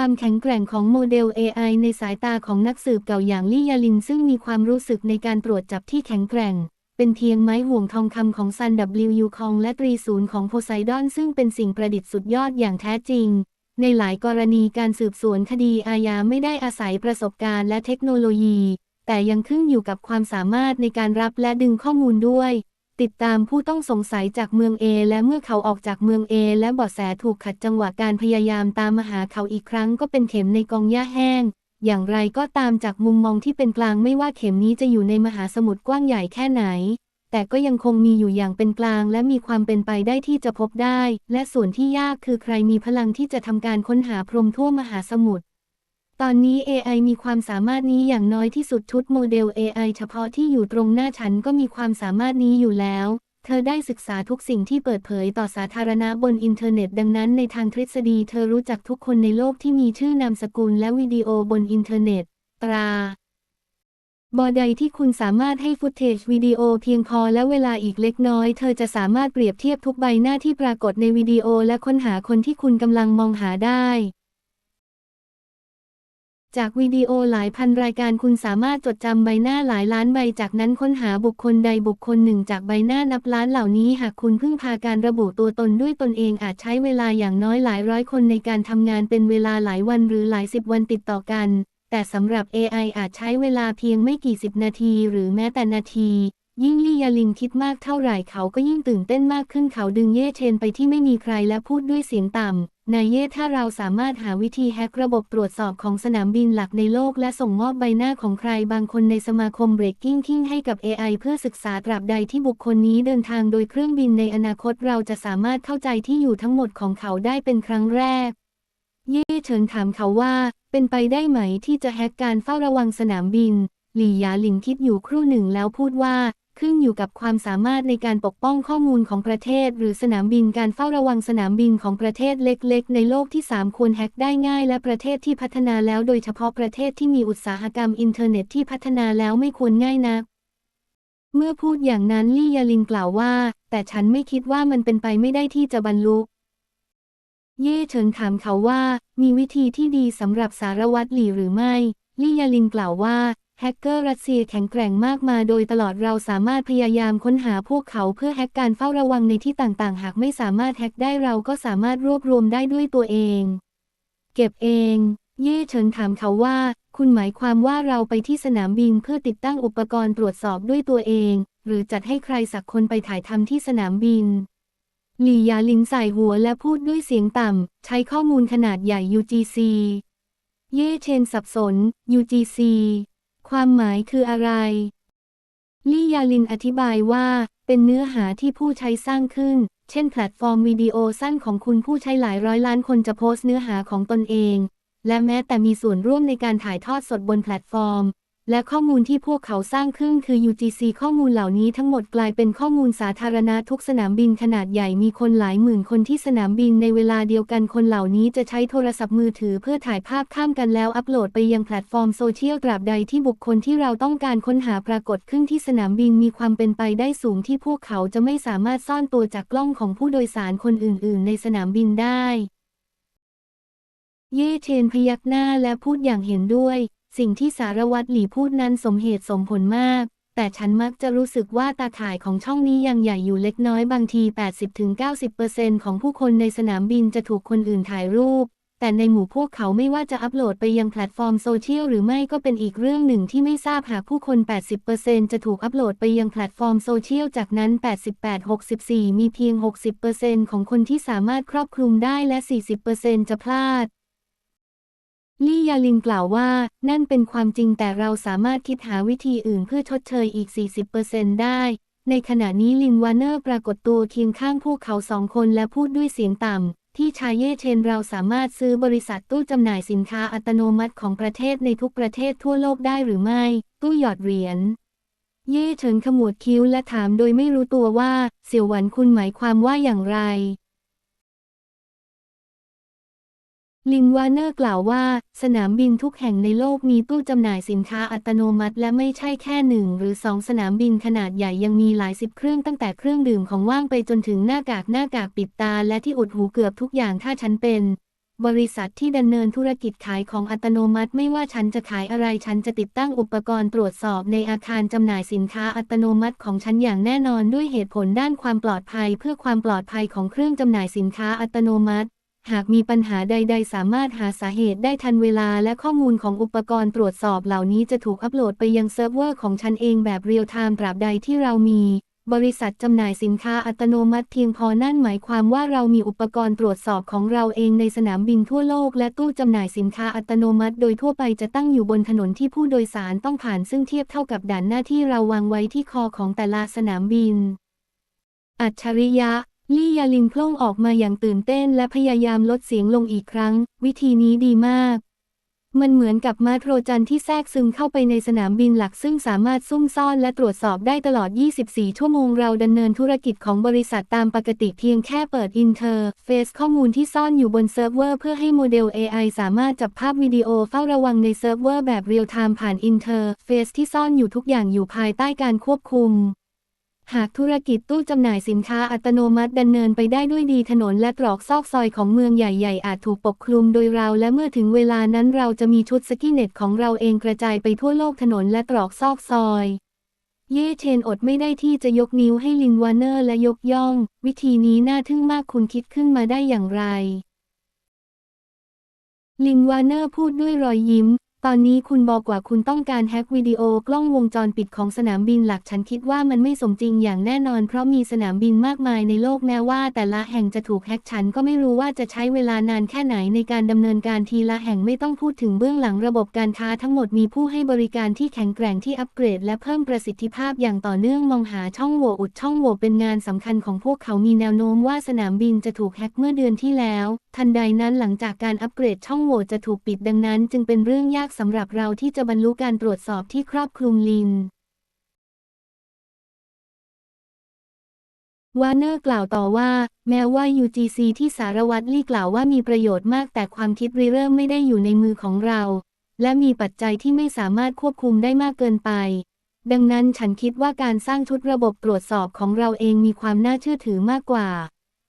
ความแข็งแกร่งของโมเดล AI ในสายตาของนักสืบเก่าอย่างลี่ยาลินซึ่งมีความรู้สึกในการตรวจจับที่แข็งแกร่ง เป็นเพียงไม้ห่วงทองคำของซัน W คองและตรีศูนย์ของโพไซดอนซึ่งเป็นสิ่งประดิษฐ์สุดยอดอย่างแท้จริง ในหลายกรณีการสืบสวนคดีอาญาไม่ได้อาศัยประสบการณ์และเทคโนโลยี แต่ยังขึ้นอยู่กับความสามารถในการรับและดึงข้อมูลด้วย ติดตามผู้ต้องสงสัยจากเมืองเอ และเมื่อเขาออกจากเมืองเอ และบาะแสถูกขัดจังหวะการพยายามตามมาหาเขาอีกครั้งก็เป็นเข็มในกองหญ้าแห้ง อย่างไรก็ตามจากมุมมองที่เป็นกลางไม่ว่าเข็มนี้จะอยู่ในมหาสมุทรกว้างใหญ่แค่ไหน แต่ก็ยังคงมีอยู่อย่างเป็นกลาง และมีความเป็นไปได้ที่จะพบได้ และส่วนที่ยากคือใครมีพลังที่จะทำการค้นหาพรมทั่วมหาสมุทร ตอนนี้ AI มีความสามารถนี้อย่างน้อยที่สุดชุดโมเดล AI เฉพาะที่อยู่ตรงหน้าฉันก็มีความสามารถนี้อยู่แล้ว เธอได้ศึกษาทุกสิ่งที่เปิดเผยต่อสาธารณะบนอินเทอร์เน็ต ดังนั้นในทางทฤษฎีเธอรู้จักทุกคนในโลกที่มีชื่อนามสกุลและวิดีโอบนอินเทอร์เน็ต ตราบอใดที่คุณสามารถให้ฟุตเทจวิดีโอเพียงพอและเวลาอีกเล็กน้อย เธอจะสามารถเปรียบเทียบทุกใบหน้าที่ปรากฏในวิดีโอและค้นหาคนที่คุณกำลังมองหาได้ จากวิดีโอหลายพันรายการคุณสามารถจดจำใบหน้าหลายล้านใบจากนั้นค้นหาบุคคลใดบุคคลหนึ่งจากใบหน้านับล้านเหล่านี้หากคุณพึ่งพาการระบุตัวตนด้วยตนเองอาจใช้เวลาอย่างน้อยหลายร้อยคนในการทำงานเป็นเวลาหลายวันหรือหลายสิบวันติดต่อกัน แต่สำหรับ AI อาจใช้เวลาเพียงไม่กี่สิบนาทีหรือแม้แต่นาที ยิ่งลี่ยาลินคิดมากเท่าไหร่เขาก็ยิ่งตื่นเต้นมากขึ้นเขาดึงเย่เชนไปที่ไม่มีใครและพูดด้วยเสียงต่ำ นายเย่ถ้าเราสามารถหาวิธีแฮกระบบตรวจสอบของสนามบินหลักในโลก และส่งมอบใบหน้าของใครบางคนในสมาคมเบรกกิ้งคิงให้กับ AI เพื่อศึกษาตราบใดที่บุคคลนี้เดินทางโดยเครื่องบินในอนาคตเราจะสามารถเข้าใจที่อยู่ทั้งหมดของเขาได้เป็นครั้งแรก เย่เฉินถามเขาว่า เป็นไปได้ไหมที่จะแฮกการเฝ้าระวังสนามบิน หลี่หยาหลิงคิดอยู่ครู่หนึ่งแล้วพูดว่า ขึ้นอยู่กับความสามารถในการปกป้องข้อมูลของประเทศ หรือสนามบินการเฝ้าระวังสนามบินของประเทศเล็ก ๆ ในโลกที่ 3 ควรแฮกได้ง่าย และประเทศที่พัฒนาแล้วโดยเฉพาะประเทศที่มีอุตสาหกรรมอินเทอร์เน็ตที่พัฒนาแล้วไม่ควรง่ายนักเมื่อพูดอย่างนั้นลี่ยาลินกล่าวว่า แต่ฉันไม่คิดว่ามันเป็นไปไม่ได้ที่จะบรรลุเย่เฉินถามเขาว่า มีวิธีที่ดีสำหรับสารวัตรหลี่หรือไม่ ลี่ยาลินกล่าวว่า แฮกเกอร์รัสเซียแข็งแกร่งมากมาโดยตลอดเราสามารถพยายามค้นหาพวกเขาเพื่อแฮกการเฝ้าระวังในที่ต่างๆ หากไม่สามารถแฮกได้เราก็สามารถรวบรวมได้ด้วยตัวเอง เก็บเอง เย่เฉินถามเขาว่า คุณหมายความว่าเราไปที่สนามบินเพื่อติดตั้งอุปกรณ์ตรวจสอบด้วยตัวเอง หรือจัดให้ใครสักคนไปถ่ายทำที่สนามบินหลี่ยาลินใส่หัวและพูดด้วยเสียงต่ำ ใช้ข้อมูลขนาดใหญ่ UGC เย่เชนสับสน UGC ความหมายคืออะไร ลี่ยาลินอธิบายว่า เป็นเนื้อหาที่ผู้ใช้สร้างขึ้น เช่นแพลตฟอร์มวิดีโอสั้นของคุณผู้ใช้หลายร้อยล้านคนจะโพสต์เนื้อหาของตนเอง และแม้แต่มีส่วนร่วมในการถ่ายทอดสดบนแพลตฟอร์ม และข้อมูลที่พวกเขาสร้างขึ้นคือ UGC ข้อมูลเหล่านี้ทั้งหมดกลายเป็นข้อมูลสาธารณะทุกสนามบินขนาดใหญ่มีคนหลายหมื่นคนที่สนามบินในเวลาเดียวกันคนเหล่านี้จะใช้โทรศัพท์มือถือเพื่อถ่ายภาพข้ามกันแล้วอัปโหลดไปยังแพลตฟอร์มโซเชียลตราบใดที่บุคคลที่เราต้องการค้นหาปรากฏขึ้นที่สนามบินมีความเป็นไปได้สูงที่พวกเขาจะไม่สามารถซ่อนตัวจากกล้องของผู้โดยสารคนอื่น ๆ ในสนามบินได้ เย่เชนพยักหน้าและพูดอย่างเห็นด้วย สิ่งที่สารวัตรหลี่พูดนั้นสมเหตุสมผลมาก แต่ฉันมักจะรู้สึกว่าตาข่ายของช่องนี้ยังใหญ่อยู่เล็กน้อยบางที 80-90%ของผู้คนในสนามบินจะถูกคนอื่นถ่ายรูป แต่ในหมู่พวกเขาไม่ว่าจะอัปโหลดไปยังแพลตฟอร์มโซเชียลหรือไม่ก็เป็นอีกเรื่องหนึ่งที่ไม่ทราบหากผู้คน 80%จะถูกอัปโหลดไปยังแพลตฟอร์มโซเชียลจากนั้น 88-64 มีเพียง 60%ของคนที่สามารถครอบคลุมได้และ 40%จะพลาด ลี่ยาลินกล่าวว่านั่นเป็นความจริงแต่เราสามารถคิดหาวิธีอื่นเพื่อชดเชยอีก 40%ได้ ในขณะนี้ลินวานเนอร์ปรากฏตัวเคียงข้างพวกเขาสองคนและพูดด้วยเสียงต่ำ ที่ชายเย่เชนเราสามารถซื้อบริษัทตู้จำหน่ายสินค้าอัตโนมัติของประเทศในทุกประเทศทั่วโลกได้หรือไม่ ตู้หยอดเหรียญเย่เฉินขมวดคิ้วและถามโดยไม่รู้ตัวว่า เสี่ยวหวันคุณหมายความว่าอย่างไร ลินวาเนอร์กล่าวว่า สนามบินทุกแห่งในโลกมีตู้จำหน่ายสินค้าอัตโนมัติ และไม่ใช่แค่หนึ่งหรือสองสนามบินขนาดใหญ่ยังมีหลายสิบเครื่องตั้งแต่เครื่องดื่มของว่างไปจนถึงหน้ากากหน้ากากปิดตา และที่อุดหูเกือบทุกอย่างถ้าฉันเป็น บริษัทที่ดำเนินธุรกิจขายของอัตโนมัติ ไม่ว่าฉันจะขายอะไรฉันจะติดตั้งอุปกรณ์ตรวจสอบในอาคารจำหน่ายสินค้าอัตโนมัติของฉันอย่างแน่นอนด้วยเหตุผลด้านความปลอดภัย เพื่อความปลอดภัยของเครื่องจำหน่ายสินค้าอัตโนมัติ หากมีปัญหาใด ๆ สามารถหาสาเหตุได้ทันเวลาและข้อมูลของอุปกรณ์ตรวจสอบเหล่านี้จะถูกอัปโหลดไปยังเซิร์ฟเวอร์ของฉันเองแบบเรียลไทม์ตราบใดที่เรามี บริษัทจำหน่ายสินค้าอัตโนมัติเพียงพอนั่นหมายความว่าเรามีอุปกรณ์ตรวจสอบของเราเองในสนามบินทั่วโลก และตู้จำหน่ายสินค้าอัตโนมัติ โดยทั่วไปจะตั้งอยู่บนถนนที่ผู้โดยสารต้องผ่านซึ่งเทียบเท่ากับด่านหน้าที่เราวางไว้ที่คอของแต่ละสนามบิน อัจฉริยะ ลี่ยาลินโพล่งออกมาอย่างตื่นเต้นและพยายามลดเสียงลงอีกครั้ง วิธีนี้ดีมาก มันเหมือนกับมาโทรจันที่แทรกซึมเข้าไปในสนามบินหลักซึ่งสามารถซุ่มซ่อนและตรวจสอบได้ตลอด 24 ชั่วโมงเราดำเนินธุรกิจของบริษัทตามปกติเพียงแค่เปิดอินเทอร์เฟซข้อมูลที่ซ่อนอยู่บนเซิร์ฟเวอร์เพื่อให้โมเดล AI สามารถจับภาพวิดีโอเฝ้าระวังในเซิร์ฟเวอร์แบบเรียลไทม์ผ่านอินเทอร์เฟซที่ซ่อนอยู่ทุกอย่างอยู่ภายใต้การควบคุม หากธุรกิจตู้จำหน่ายสินค้าอัตโนมัติดำเนินไปได้ด้วยดีถนนและตรอกซอกซอยของเมืองใหญ่ ๆ อาจถูกปกคลุมโดยเรา และเมื่อถึงเวลานั้นเราจะมีชุดสกินเน็ตของเราเองกระจายไปทั่วโลกถนนและตรอกซอกซอย เย่เชนอดไม่ได้ที่จะยกนิ้วให้ลินวานเนอร์และยกย่อง วิธีนี้น่าทึ่งมากคุณคิดขึ้นมาได้อย่างไร ลินวานเนอร์พูดด้วยรอยยิ้ม ตอนนี้คุณบอกว่าคุณต้องการแฮ็กวิดีโอกล้องวงจรปิดของสนามบินหลักฉันคิดว่ามันไม่สมจริงอย่างแน่นอน เพราะมีสนามบินมากมายในโลกแม้ว่า แต่ละแห่งจะถูกแฮ็กฉันก็ไม่รู้ว่าจะใช้เวลานานแค่ไหนในการดำเนินการทีละแห่งไม่ต้องพูดถึงเบื้องหลังระบบการค้าทั้งหมดมีผู้ให้บริการที่แข็งแกร่งที่อัปเกรด และเพิ่มประสิทธิภาพอย่างต่อเนื่องมองหาช่องโหว่อุดช่องโหว่เป็นงานสำคัญของพวกเขามีแนวโน้มว่าสนามบินจะถูกแฮ็กเมื่อเดือนที่แล้ว ทันใดนั้นหลังจากการอัปเกรดช่องโหว่จะถูกปิดดังนั้น จึงเป็นเรื่องยากสำหรับเราที่จะบรรลุการตรวจสอบที่ครอบคลุมลินวาร์เนอร์กล่าวต่อว่า แม้ว่า UGC ที่สารวัตรลี่กล่าวว่ามีประโยชน์มากแต่ความคิดริเริ่มไม่ได้อยู่ในมือของเรา และมีปัจจัยที่ไม่สามารถควบคุมได้มากเกินไป ดังนั้นฉันคิดว่าการสร้างชุดระบบตรวจสอบของเราเองมีความน่าเชื่อถือมากกว่า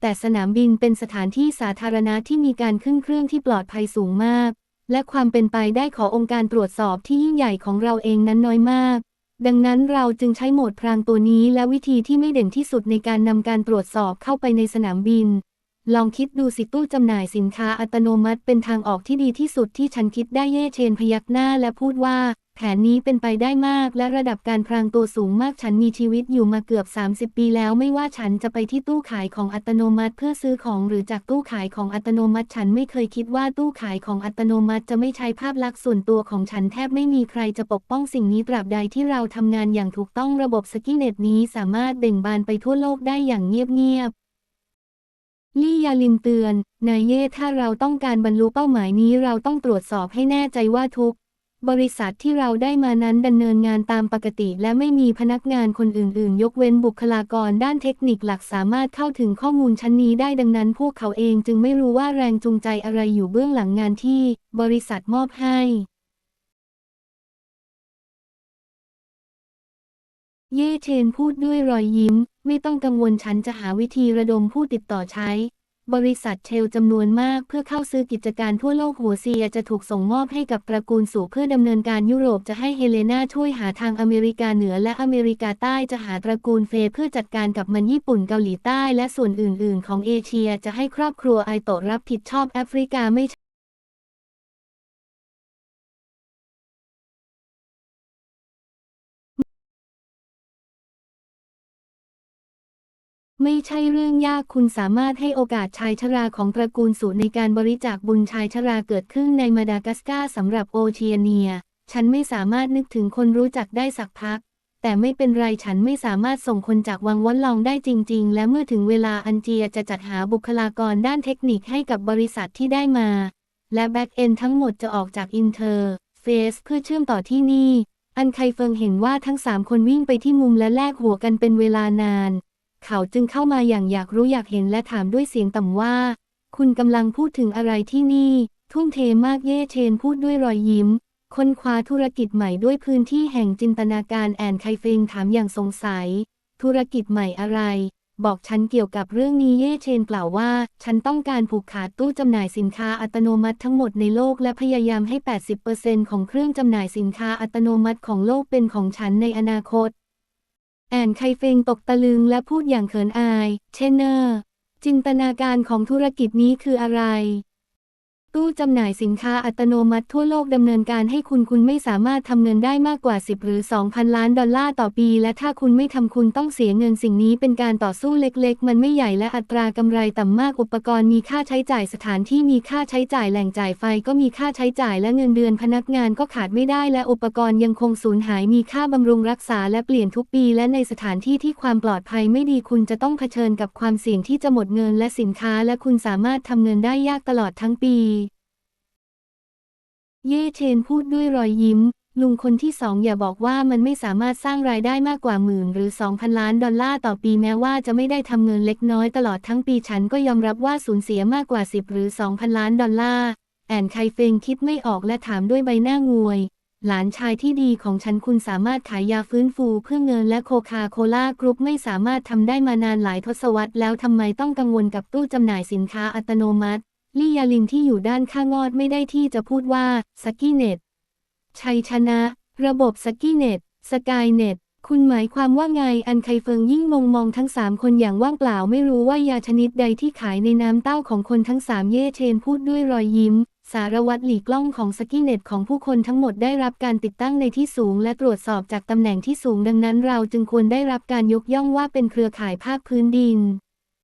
แต่สนามบินเป็นสถานที่สาธารณะที่มีการขึ้นเครื่องที่ปลอดภัยสูงมาก และความเป็นไปได้ขององค์การตรวจสอบที่ยิ่งใหญ่ของเราเองนั้นน้อยมาก ดังนั้นเราจึงใช้โหมดพรางตัวนี้และวิธีที่ไม่เด่นที่สุดในการนำการตรวจสอบเข้าไปในสนามบิน ลองคิดดูสิตู้จำหน่ายสินค้าอัตโนมัติเป็นทางออกที่ดีที่สุดที่ฉันคิดได้เย่เชนพยักหน้าและพูดว่า แผนนี้เป็นไปได้มากและระดับการพรางตัวสูงมากฉันมีชีวิตอยู่มาเกือบ 30 ปีแล้วไม่ว่าฉันจะไปที่ตู้ขายของอัตโนมัติเพื่อซื้อของหรือจากตู้ขายของอัตโนมัติฉันไม่เคยคิดว่าตู้ขายของอัตโนมัติจะไม่ใช้ภาพลักษณ์ส่วนตัวของฉันแทบไม่มีใครจะปกป้องสิ่งนี้ตราบใดที่เราทำงานอย่างถูกต้องระบบสกิเน็ตนี้สามารถเบ่งบานไปทั่วโลกได้อย่างเงียบๆลี่ยาลินเตือน นายเย่ถ้าเราต้องการบรรลุเป้าหมายนี้เราต้องตรวจสอบให้แน่ใจว่าทุก บริษัทที่เราได้มานั้นดำเนินงานตามปกติ และไม่มีพนักงานคนอื่นๆ ยกเว้นบุคลากรด้านเทคนิคหลักสามารถเข้าถึงข้อมูลชั้นนี้ได้ดังนั้น พวกเขาเองจึงไม่รู้ว่าแรงจูงใจอะไรอยู่เบื้องหลังงานที่ บริษัทมอบให้เย่เชนพูดด้วยรอยยิ้ม ไม่ต้องกังวลฉันจะหาวิธีระดมผู้ติดต่อใช้ บริษัทเชลจำนวนมากเพื่อเข้าซื้อกิจการทั่วโลกหัวเซียจะถูกส่งมอบให้กับตระกูลสู่เพื่อดำเนินการยุโรปจะให้เฮเลนาช่วยหาทางอเมริกาเหนือและอเมริกาใต้จะหาตระกูลเฟเพื่อจัดการกับมันญี่ปุ่นเกาหลีใต้และส่วนอื่น ๆ ของเอเชียจะให้ครอบครัวไอโตะรับผิดชอบแอฟริกาไม่ ไม่ใช่เรื่องยากคุณสามารถให้โอกาสชายชราของตระกูลสูในการบริจาคบุญชายชราเกิดขึ้นในมาดากัสการ์สำหรับโอเชียเนีย ฉันไม่สามารถนึกถึงคนรู้จักได้สักพัก แต่ไม่เป็นไรฉันไม่สามารถส่งคนจากวังวันลองได้จริง ๆ และเมื่อถึงเวลาอันเจียจะจัดหาบุคลากรด้านเทคนิคให้กับบริษัทที่ได้มา และแบ็กเอนทั้งหมดจะออกจากอินเทอร์เฟสเพื่อเชื่อมต่อที่นี่ อันไคเฟิงเห็นว่าทั้งสามคนวิ่งไปที่มุมและแลกหัวกันเป็นเวลานาน เขาจึงเข้ามาอย่างอยากรู้อยากเห็นและถามด้วยเสียงต่ำว่า คุณกำลังพูดถึงอะไรที่นี่ ทุ่มเทมากเย่เชนพูดด้วยรอยยิ้ม ค้นคว้าธุรกิจใหม่ด้วยพื้นที่แห่งจินตนาการแอนไคเฟงถามอย่างสงสัย ธุรกิจใหม่อะไร บอกฉันเกี่ยวกับเรื่องนี้เย่เชนกล่าวว่า ฉันต้องการผูกขาดตู้จำหน่ายสินค้าอัตโนมัติทั้งหมดในโลกและพยายามให้ 80%ของเครื่องจำหน่ายสินค้าอัตโนมัติของโลกเป็นของฉันในอนาคต แอนไคเฟงตกตะลึงและพูดอย่างเขินอาย เชนเนอร์จินตนาการของธุรกิจนี้คืออะไร ตู้จำหน่ายสินค้าอัตโนมัติทั่วโลกดำเนินการให้คุณคุณไม่สามารถทำเงินได้มากกว่า 10 หรือ 2,000 ล้านดอลลาร์ต่อปี และถ้าคุณไม่ทำคุณต้องเสียเงินสิ่งนี้เป็นการต่อสู้เล็กๆ มันไม่ใหญ่และอัตรากำไรต่ำมากอุปกรณ์มีค่าใช้จ่ายสถานที่มีค่าใช้จ่ายแหล่งจ่ายไฟก็มีค่าใช้จ่ายและเงินเดือนพนักงานก็ขาดไม่ได้และอุปกรณ์ยังคงสูญหายมีค่าบำรุงรักษาและเปลี่ยนทุกปี และในสถานที่ที่ความปลอดภัยไม่ดีคุณจะต้องเผชิญกับความเสี่ยงที่จะหมดเงินและสินค้า และคุณสามารถทำเงินได้ยากตลอดทั้งปี เย่เชนพูดด้วยรอยยิ้ม ลุงคนที่สองอย่าบอกว่ามันไม่สามารถสร้างรายได้มากกว่าหมื่นหรือ2,000ล้านดอลลาร์ต่อปีแม้ว่าจะไม่ได้ทำเงินเล็กน้อยตลอดทั้งปีฉันก็ยอมรับว่าสูญเสียมากกว่า10หรือ2,000ล้านดอลลาร์แอนไคเฟงคิดไม่ออกและถามด้วยใบหน้างวย หลานชายที่ดีของฉันคุณสามารถขายยาฟื้นฟูเพื่อเงินและโคคาโคล่ากรุ๊ปไม่สามารถทำได้มานานหลายทศวรรษแล้วทำไมต้องกังวลกับตู้จำหน่ายสินค้าอัตโนมัติ ลี่ยาลินที่อยู่ด้านข้างอดไม่ได้ที่จะพูดว่าสกี้เน็ตชัยชนะ ระบบสกี้เน็ตสกายเน็ตคุณหมายความว่าไงอันไคเฟิงยิ่งมองมองทั้งสามคนอย่างว่างเปล่าไม่รู้ว่ายาชนิดใดที่ขายในน้ำเต้าของคนทั้งสามเย่เชนพูดด้วยรอยยิ้ม สารวัตรหลีกล้องของสกี้เน็ตของผู้คนทั้งหมดได้รับการติดตั้งในที่สูง และตรวจสอบจากตำแหน่งที่สูงดังนั้นเราจึงควรได้รับการยกย่องว่าเป็นเครือข่ายภาคพื้นดิน